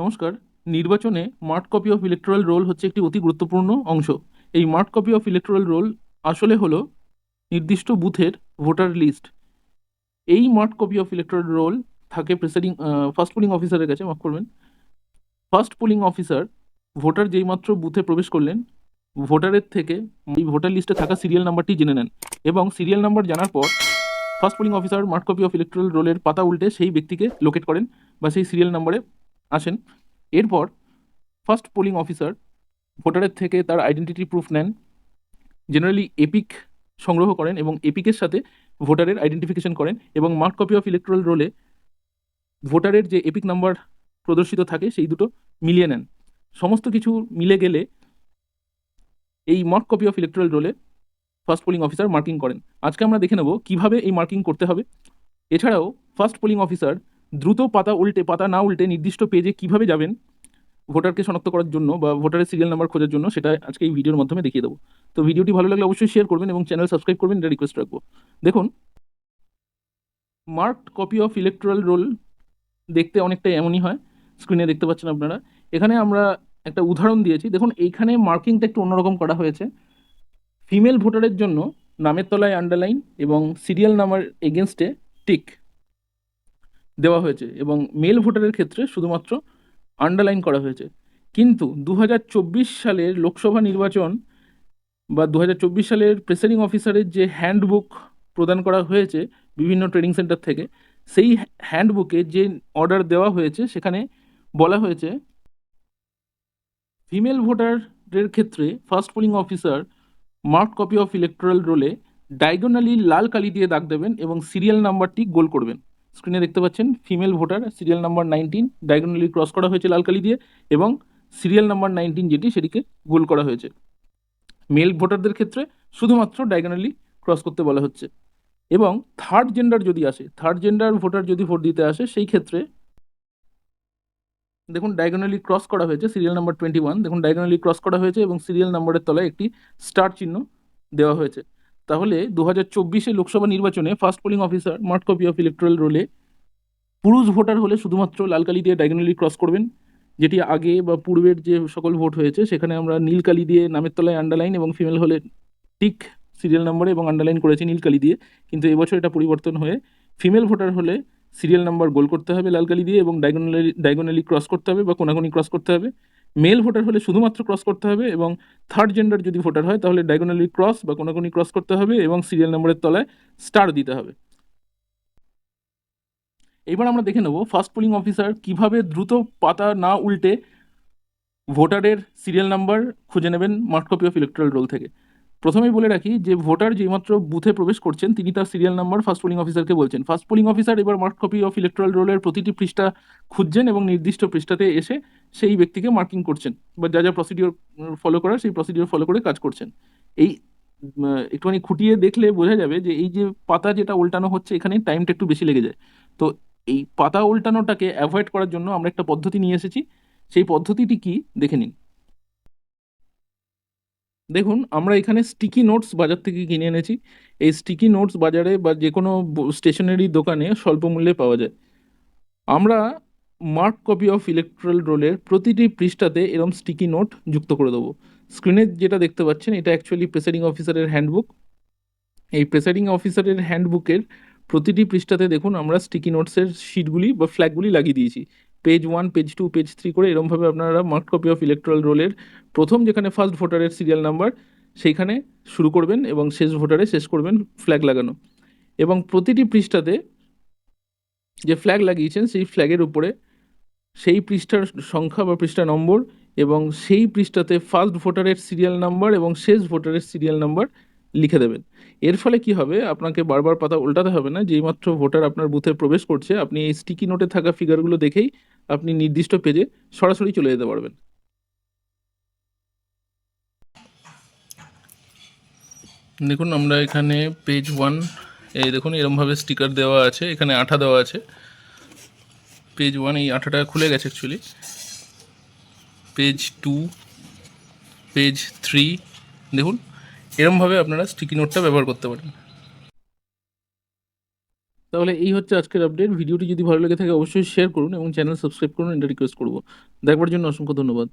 নমস্কার। নির্বাচনে marked copy of electoral roll হচ্ছে একটি অতি গুরুত্বপূর্ণ অংশ। এই marked copy of electoral roll আসলে হলো নির্দিষ্ট বুথের ভোটার লিস্ট এই marked copy of electoral roll থাকে প্রেসাইডিং ফার্স্ট পোলিং অফিসারের কাছে, মাফ করবেন। ফার্স্ট পোলিং অফিসার ভোটার যেইমাত্র বুথে প্রবেশ করলেন, ভোটারের থেকে এই ভোটার লিস্টে থাকা সিরিয়াল নাম্বারটি জেনে নেন। এবং সিরিয়াল নাম্বার জানার পর first polling officer marked copy of electoral রোলের পাতা উল্টে সেই ব্যক্তিকে লোকেট করেন বা সেই সিরিয়াল নাম্বারে আসেন। এরপর ফার্স্ট পোলিং অফিসার ভোটারের থেকে তার আইডেন্টিটি প্রুফ নেন। জেনারেলি এপিক সংগ্রহ করেন এবং এপিকের সাথে ভোটারের আইডেন্টিফিকেশন করেন এবং মার্ক কপি অফ ইলেকট্রাল রোলে ভোটারের যে এপিক নাম্বার প্রদর্শিত থাকে, সেই দুটো মিলিয়ে নেন। সমস্ত কিছু মিলে গেলে এই মার্ক কপি অফ ইলেকট্রাল রোলে ফার্স্ট পোলিং অফিসার মার্কিং করেন। আজকে আমরা দেখে নেব কীভাবে এই মার্কিং করতে হবে। এছাড়াও ফার্স্ট পোলিং অফিসার দ্রুত পাতা উল্টে, পাতা না উল্টে নির্দিষ্ট পেজে কীভাবে যাবেন, ভোটারকে শনাক্ত করার জন্য বা ভোটারের সিরিয়াল নাম্বার খোঁজার জন্য, সেটা আজকে এই ভিডিওর মাধ্যমে দেখিয়ে দেবো। তো ভিডিওটি ভালো লাগলে অবশ্যই শেয়ার করবেন এবং চ্যানেল সাবস্ক্রাইব করবেন, এটা রিকোয়েস্ট রাখব। দেখুন marked copy of electoral roll দেখতে অনেকটা এমনই হয় স্ক্রিনে দেখতে পাচ্ছেন আপনারা। এখানে আমরা একটা উদাহরণ দিয়েছি। দেখুন, এইখানে মার্কিংটা একটু অন্যরকম করা হয়েছে। ফিমেল ভোটারের জন্য নামের তলায় আন্ডারলাইন এবং সিরিয়াল নাম্বার এগেনস্টে টিক দেওয়া হয়েছে এবং মেল ভোটারের ক্ষেত্রে শুধুমাত্র আন্ডারলাইন করা হয়েছে। কিন্তু দু হাজার চব্বিশ সালের লোকসভা নির্বাচন বা দু হাজার চব্বিশ সালের প্রেসারিং অফিসারের যে হ্যান্ডবুক প্রদান করা হয়েছে বিভিন্ন ট্রেনিং সেন্টার থেকে, সেই হ্যান্ডবুকে যে অর্ডার দেওয়া হয়েছে, সেখানে বলা হয়েছে ফিমেল ভোটারের ক্ষেত্রে first polling officer mark copy of electoral রোলে diagonally লাল কালি দিয়ে দাগ দেবেন এবং সিরিয়াল নাম্বারটি গোল করবেন। স্ক্রিনে দেখতে পাচ্ছেন female voter serial number nineteen diagonally cross করা হয়েছে লাল কালি দিয়ে এবং সিরিয়াল নাম্বার নাইনটিন যেটি সেটিকে গোল করা হয়েছে। মেল ভোটারদের ক্ষেত্রে শুধুমাত্র ডায়গোনালি ক্রস করতে বলা হচ্ছে। এবং থার্ড জেন্ডার যদি আসে থার্ড জেন্ডার ভোটার যদি ভোট দিতে আসে, সেই ক্ষেত্রে দেখুন ডায়গোনালি ক্রস করা হয়েছে সিরিয়াল নাম্বার টোয়েন্টি ওয়ান দেখুন ডায়গোনালি ক্রস করা হয়েছে এবং সিরিয়াল নাম্বারের তলায় একটি স্টার চিহ্ন দেওয়া হয়েছে। তাহলে দু হাজার চব্বিশে লোকসভা নির্বাচনে first polling officer marked copy of electoral রোলে পুরুষ ভোটার হলে শুধুমাত্র লালকালি দিয়ে ডায়গোনালি ক্রস করবেন, যেটি আগে বা পূর্বের যে সকল ভোট হয়েছে, সেখানে আমরা নীলকালি দিয়ে নামের তলায় আন্ডারলাইন এবং ফিমেল হলে টিক সিরিয়াল নাম্বারে এবং আন্ডারলাইন করেছি নীলকালি দিয়ে, কিন্তু এবছর এটা পরিবর্তন হয়ে ফিমেল ভোটার হলে সিরিয়াল নাম্বার গোল করতে হবে লালকালি দিয়ে এবং ডায়গোনালি ডায়গোনালি ক্রস করতে হবে বা কোনাকুনি ক্রস করতে হবে। মেল ভোটার হলে শুধুমাত্র ক্রস করতে হবে এবং থার্ড জেন্ডার যদি ভোটার হয়, তাহলে ডায়গোনালি ক্রস বা কোনো কোনাকুনি ক্রস করতে হবে এবং সিরিয়াল নম্বরের তলায় স্টার দিতে হবে। এবার আমরা দেখে নেব ফার্স্ট পোলিং অফিসার কীভাবে দ্রুত পাতা না উল্টে ভোটারের সিরিয়াল নাম্বার খুঁজে নেবেন mark copy of electoral roll থেকে। প্রথমেই বলে রাখি যে ভোটার যেইমাত্র বুথে প্রবেশ করছেন, তিনি তার সিরিয়াল নাম্বার ফার্স্ট পোলিং অফিসারকে বলছেন। ফার্স্ট পোলিং অফিসার এবার মার্ক কপি অফ ইলেকট্রাল রোলের প্রতিটি পৃষ্ঠা খুঁজছেন এবং নির্দিষ্ট পৃষ্ঠাতে এসে সেই ব্যক্তিকে মার্কিং করছেন বা যা যা প্রসিডিওর ফলো করার সেই প্রসিডিওর ফলো করে কাজ করছেন। এই একটুখানি খুঁটিয়ে দেখলে বোঝা যাবে যে এই যে পাতা যেটা উল্টানো হচ্ছে, এখানে টাইমটা একটু বেশি লেগে যায়। তো এই পাতা উল্টানোটাকে অ্যাভয়েড করার জন্য আমরা একটা পদ্ধতি নিয়ে এসেছি। সেই পদ্ধতিটি কি? দেখে নিন। দেখুন, আমরা এখানে স্টিকি নোটস বাজার থেকে কিনে এনেছি। এই স্টিকি নোটস বাজারে বা যে কোনো স্টেশনারি দোকানে স্বল্প মূল্যে পাওয়া যায়। আমরা মার্ক কপি অফ ইলেকট্রাল রোলের প্রতিটি পৃষ্ঠাতে এরম স্টিকি নোট যুক্ত করে দেবো। স্ক্রিনে যেটা দেখতে পাচ্ছেন, এটা অ্যাকচুয়ালি প্রেসারিং অফিসারের হ্যান্ডবুক এই প্রেসারিং অফিসারের হ্যান্ডবুকের প্রতিটি পৃষ্ঠাতে দেখুন, আমরা স্টিকি নোটসের শিটগুলি বা ফ্ল্যাগগুলি লাগিয়ে দিয়েছি। Page one page two page three করে এরমভাবে আপনারা মার্ক কপি অফ ইলেকট্রাল রোলের প্রথম যেখানে ফার্স্ট ভোটারের সিরিয়াল নাম্বার সেইখানে শুরু করবেন এবং শেষ ভোটারে শেষ করবেন ফ্ল্যাগ লাগানো। এবং প্রতিটি পৃষ্ঠাতে যে ফ্ল্যাগ লাগিয়েছেন, সেই ফ্ল্যাগের উপরে সেই পৃষ্ঠার সংখ্যা বা পৃষ্ঠা নম্বর এবং সেই পৃষ্ঠাতে ফার্স্ট ভোটারের সিরিয়াল নাম্বার এবং শেষ ভোটারের সিরিয়াল নাম্বার লিখে দেবেন। এর ফলে কি হবে? আপনাকে বারবার পাতা উল্টাতে হবে না। যেই মাত্র ভোটার আপনার বুথে প্রবেশ করছে, আপনি এই স্টিকি নোটে থাকা ফিগারগুলো দেখেই আপনি নির্দিষ্ট পেজে সরাসরি চলে যেতে পারবেন। দেখুন, আমরা এখানে পেজ ওয়ান এই দেখুন, এরমভাবে স্টিকার দেওয়া আছে, এখানে আঠা দেওয়া আছে। পেজ ওয়ান এই আঠাটা খুলে গেছে actually page two page three দেখুন এরমভাবে আপনারা স্টিকি নোটটা ব্যবহার করতে পারেন? তাহলে এই হচ্ছে আজকের আপডেট ভিডিওটি যদি ভালো লেগে থাকে, অবশ্যই শেয়ার করুন এবং চ্যানেল সাবস্ক্রাইব করুন, এটা রিকোয়েস্ট করব। দেখবার জন্য অসংখ্য ধন্যবাদ।